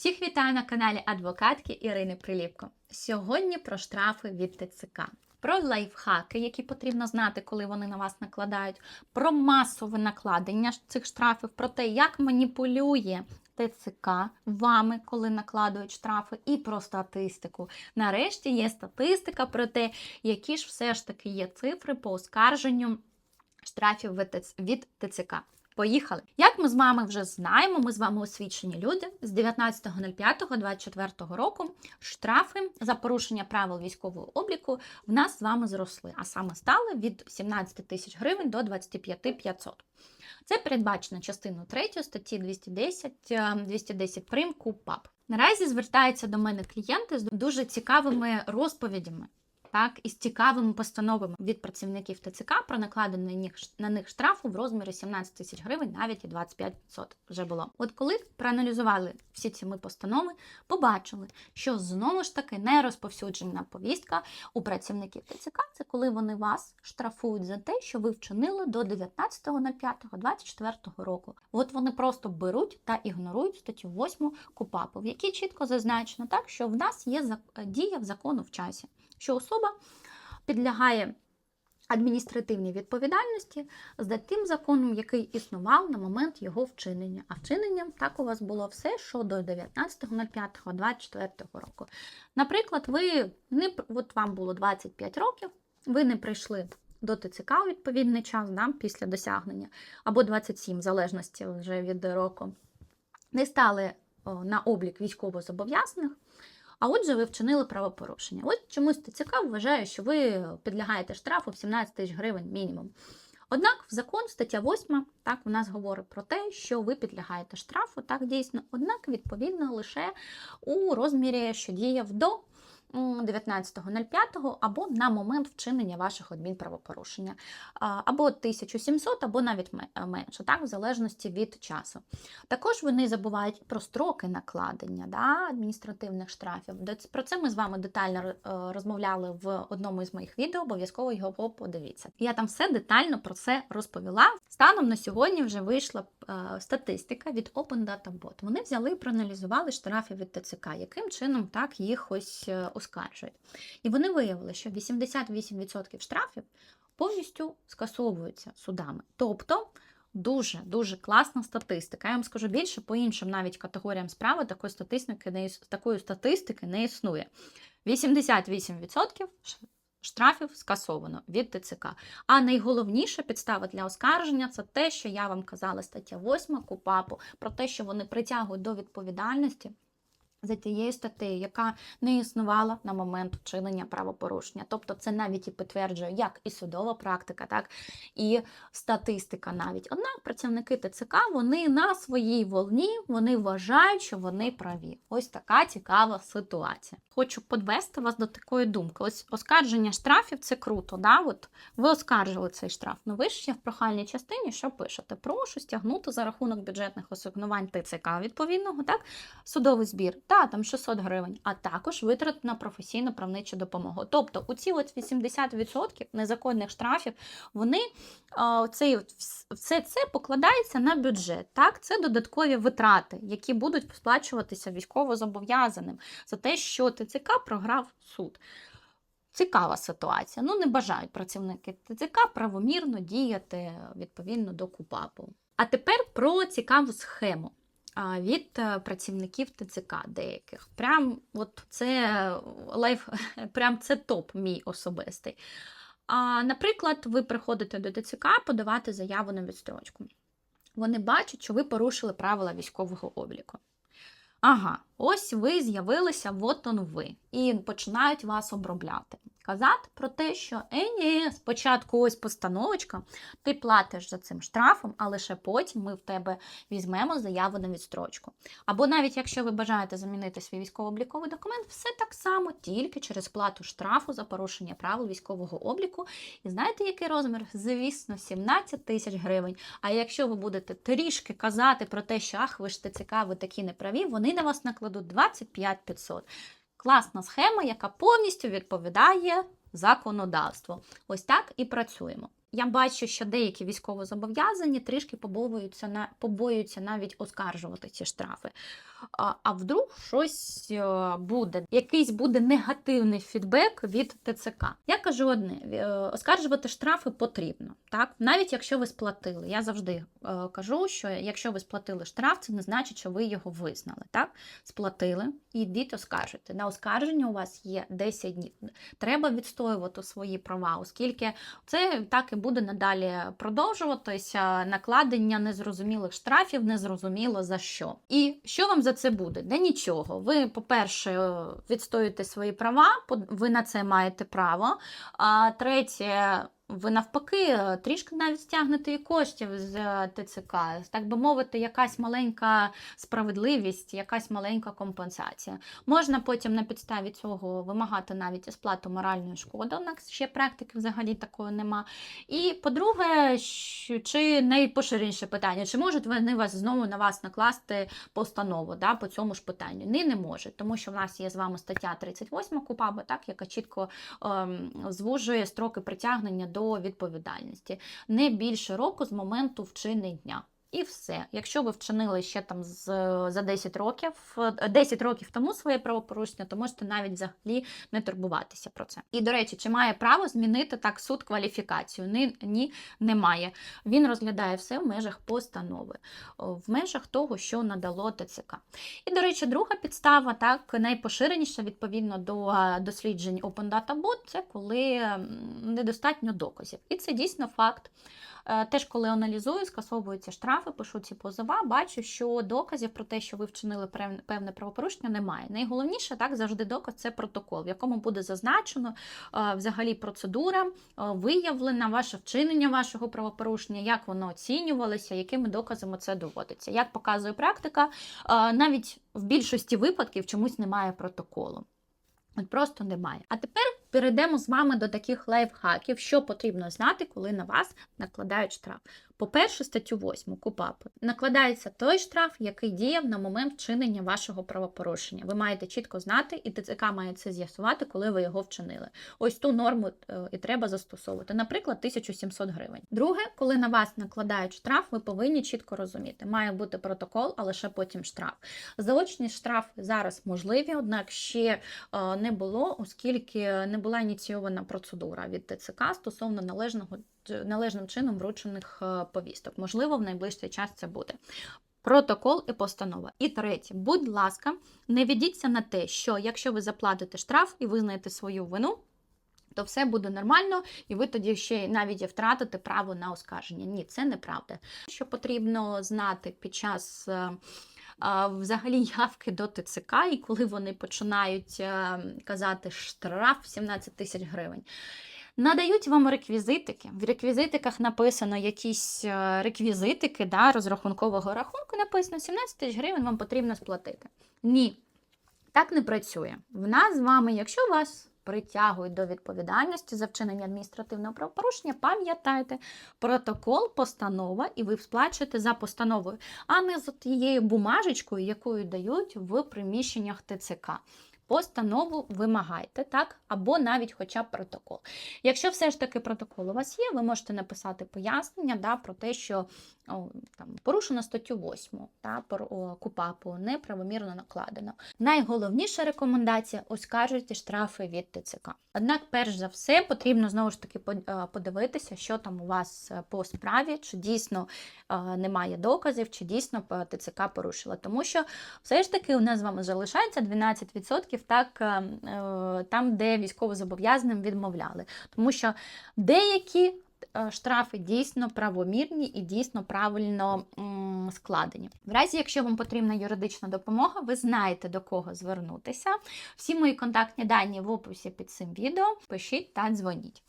Всіх вітаю на каналі адвокатки Ірини Приліпко. Сьогодні про штрафи від ТЦК, про лайфхаки, які потрібно знати, коли вони на вас накладають, про масове накладення цих штрафів, про те, як маніпулює ТЦК вами, коли накладують штрафи, і про статистику. Нарешті є статистика про те, які ж все ж таки є цифри по оскарженню штрафів від ТЦК. Поїхали. Як ми з вами вже знаємо, ми з вами освічені люди. З 19.05.24 року штрафи за порушення правил військового обліку в нас з вами зросли, а саме стали від 17 тисяч гривень до 25 500. Це передбачено частиною 3 статті 210, е, 210 прим КУПАП. Наразі звертаються до мене клієнти з дуже цікавими розповідями так, із цікавими постановами від працівників ТЦК про накладений на них- штрафу в розмірі 17 тисяч гривень, навіть і 25 500 вже було. От коли проаналізували всі ці ми постанови, побачили, що знову ж таки не розповсюджена повістка у працівників ТЦК. Це коли вони вас штрафують за те, що ви вчинили до 19.05.24 року. От вони просто беруть та ігнорують статтю 8 КУПАПу, в якій чітко зазначено так, що в нас є дія в закону в часі що особа підлягає адміністративній відповідальності за тим законом, який існував на момент його вчинення. А вчиненням так у вас було все, що до 19.05.24 року. Наприклад, ви не от вам було 25 років, ви не прийшли до ТЦК у відповідний час, да, після досягнення, або 27, в залежності вже від року, не стали на облік військовозобов'язаних. А отже, ви вчинили правопорушення. От чомусь ТЦК вважає, що ви підлягаєте штрафу в 17 тисяч гривень мінімум. Однак в закон, стаття 8, так, у нас говорить про те, що ви підлягаєте штрафу, так дійсно, однак, відповідно, лише у розмірі, що діяв до 19.05 або на момент вчинення ваших адмінправопорушення. Або 1700, або навіть менше, так, в залежності від часу. Також вони забувають про строки накладення да, адміністративних штрафів. Про це ми з вами детально е, розмовляли в одному із моїх відео, обов'язково його подивіться. Я там все детально про це розповіла. Станом на сьогодні вже вийшла е, статистика від Open Data Bot. Вони взяли і проаналізували штрафи від ТЦК, яким чином так їх ось е, оскаржують. І вони виявили, що 88% штрафів повністю скасовуються судами. Тобто Дуже дуже класна статистика. Я вам скажу більше по іншим навіть категоріям справи такої статистики не такої статистики не існує. 88% штрафів скасовано від ТЦК. А найголовніша підстава для оскарження це те, що я вам казала, стаття 8 КУПАПу, про те, що вони притягують до відповідальності. За тією статтею, яка не існувала на момент вчинення правопорушення. Тобто це навіть і підтверджує як і судова практика, так і статистика навіть. Однак працівники ТЦК вони на своїй волні вони вважають, що вони праві. Ось така цікава ситуація. Хочу подвести вас до такої думки. Ось оскарження штрафів це круто. Да? От ви оскаржили цей штраф. Ну ви ж ще в прохальній частині що пишете? Прошу стягнути за рахунок бюджетних асигнувань ТЦК відповідного, так? судовий збір, та там 600 гривень, а також витрат на професійну правничу допомогу. Тобто, у ці от 80% незаконних штрафів, вони цей, все це покладається на бюджет. Так, це додаткові витрати, які будуть сплачуватися військовозобов'язаним за те, що ТЦК програв суд. Цікава ситуація. Ну, не бажають працівники ТЦК правомірно діяти відповідно до КУПАПу. А тепер про цікаву схему від е, працівників ТЦК деяких. Прям от це лайф, прям це топ мій особистий. А, наприклад, ви приходите до ТЦК подавати заяву на відстрочку. Вони бачать, що ви порушили правила військового обліку. Ага, ось ви з'явилися, от он ви, і починають вас обробляти. Казати про те, що е, ні, спочатку ось постановочка, ти платиш за цим штрафом, а лише потім ми в тебе візьмемо заяву на відстрочку. Або навіть якщо ви бажаєте замінити свій військово-обліковий документ, все так само, тільки через плату штрафу за порушення правил військового обліку. І знаєте, який розмір? Звісно, 17 тисяч гривень. А якщо ви будете трішки казати про те, що ах, ви ж ТЦК, ви такі неправі, вони на вас накладуть 25 500. Класна схема, яка повністю відповідає законодавству. Ось так і працюємо. Я бачу, що деякі військовозобов'язані трішки побоюються на побоюються навіть оскаржувати ці штрафи. А, а вдруг щось е, буде, якийсь буде негативний фідбек від ТЦК. Я кажу одне: е, оскаржувати штрафи потрібно, так навіть якщо ви сплатили. Я завжди е, кажу, що якщо ви сплатили штраф, це не значить, що ви його визнали. Так, сплатили і йдіть оскаржуйте. На оскарження у вас є 10 днів. Треба відстоювати свої права, оскільки це так і буде надалі продовжуватися. Накладення незрозумілих штрафів, незрозуміло за що. І що вам за це буде? Да нічого. Ви, по-перше, відстоюєте свої права, ви на це маєте право. А третє, ви навпаки трішки навіть стягнете і коштів з е, ТЦК. Так би мовити, якась маленька справедливість, якась маленька компенсація. Можна потім на підставі цього вимагати навіть і сплату моральної шкоди. У нас ще практики взагалі такої нема. І по-друге, чи найпоширеніше питання, чи можуть вони вас знову на вас накласти постанову да, по цьому ж питанню? Ні, не можуть, тому що в нас є з вами стаття 38 КУПАБ, так, яка чітко ем, звужує строки притягнення до відповідальності. Не більше року з моменту вчинення. І все. Якщо ви вчинили ще там з, за 10 років, е, 10 років тому своє правопорушення, то можете навіть взагалі не турбуватися про це. І, до речі, чи має право змінити так суд кваліфікацію? Ні, ні, немає. Він розглядає все в межах постанови, в межах того, що надало ТЦК. І, до речі, друга підстава, так, найпоширеніша відповідно до е, досліджень Open Data Bot, це коли недостатньо доказів. І це дійсно факт. Е, Теж, коли аналізую, скасовуються пишу ці позова, бачу, що доказів про те, що ви вчинили певне правопорушення, немає. Найголовніше так завжди доказ це протокол, в якому буде зазначено е, взагалі процедура, е, виявлена ваше вчинення вашого правопорушення, як воно оцінювалося, якими доказами це доводиться. Як показує практика, е, навіть в більшості випадків чомусь немає протоколу. От просто немає. А тепер перейдемо з вами до таких лайфхаків, що потрібно знати, коли на вас накладають штраф. По-перше, статтю 8 КУПАП накладається той штраф, який діяв на момент вчинення вашого правопорушення. Ви маєте чітко знати, і ТЦК має це з'ясувати, коли ви його вчинили. Ось ту норму е, і треба застосовувати. Наприклад, 1700 гривень. Друге, коли на вас накладають штраф, ви повинні чітко розуміти. Має бути протокол, а лише потім штраф. Заочні штрафи зараз можливі, однак ще е, не було, оскільки не була ініційована процедура від ТЦК стосовно належного належним чином вручених е, повісток. Можливо, в найближчий час це буде. Протокол і постанова. І третє, будь ласка, не ведіться на те, що якщо ви заплатите штраф і визнаєте свою вину, то все буде нормально, і ви тоді ще навіть втратите право на оскарження. Ні, це неправда. Що потрібно знати під час. е, Взагалі явки до ТЦК, і коли вони починають е, казати штраф 17 тисяч гривень. Надають вам реквізитики. В реквізитиках написано якісь е, реквізитики да, розрахункового рахунку, написано 17 тисяч гривень вам потрібно сплатити. Ні, так не працює. В нас з вами, якщо вас притягують до відповідальності за вчинення адміністративного правопорушення, пам'ятайте, протокол, постанова, і ви сплачуєте за постановою, а не за тією бумажечкою, якою дають в приміщеннях ТЦК. Постанову вимагайте, так, або навіть хоча б протокол. Якщо все ж таки протокол у вас є, ви можете написати пояснення да, про те, що о, там, порушено статтю 8 та, про о, КУПАПу, неправомірно накладено. Найголовніша рекомендація оскаржуйте штрафи від ТЦК. Однак, перш за все, потрібно знову ж таки е, подивитися, що там у вас е, по справі, чи дійсно е, немає доказів, чи дійсно ТЦК порушила. Тому що все ж таки у нас з вами залишається 12% так, е, е, там, де військовозобов'язаним відмовляли. Тому що деякі е, штрафи дійсно правомірні і дійсно правильно складені. В разі, якщо вам потрібна юридична допомога, ви знаєте до кого звернутися. Всі мої контактні дані в описі під цим відео. Пишіть та дзвоніть.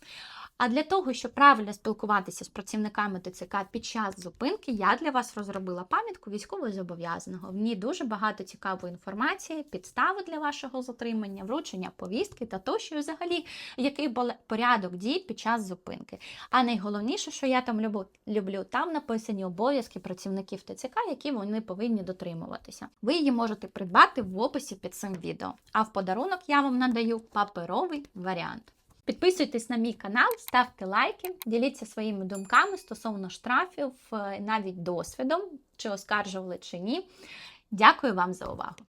А для того, щоб правильно спілкуватися з працівниками ТЦК під час зупинки, я для вас розробила пам'ятку військового зобов'язаного. В ній дуже багато цікавої інформації, підстави для вашого затримання, вручення повістки та тощо, взагалі, який порядок дій під час зупинки. А найголовніше, що я там люблю, там написані обов'язки працівників ТЦК, які вони повинні дотримуватися. Ви її можете придбати в описі під цим відео. А в подарунок я вам надаю паперовий варіант. Підписуйтесь на мій канал, ставте лайки, діліться своїми думками стосовно штрафів, е, навіть досвідом, чи оскаржували чи ні. Дякую вам за увагу!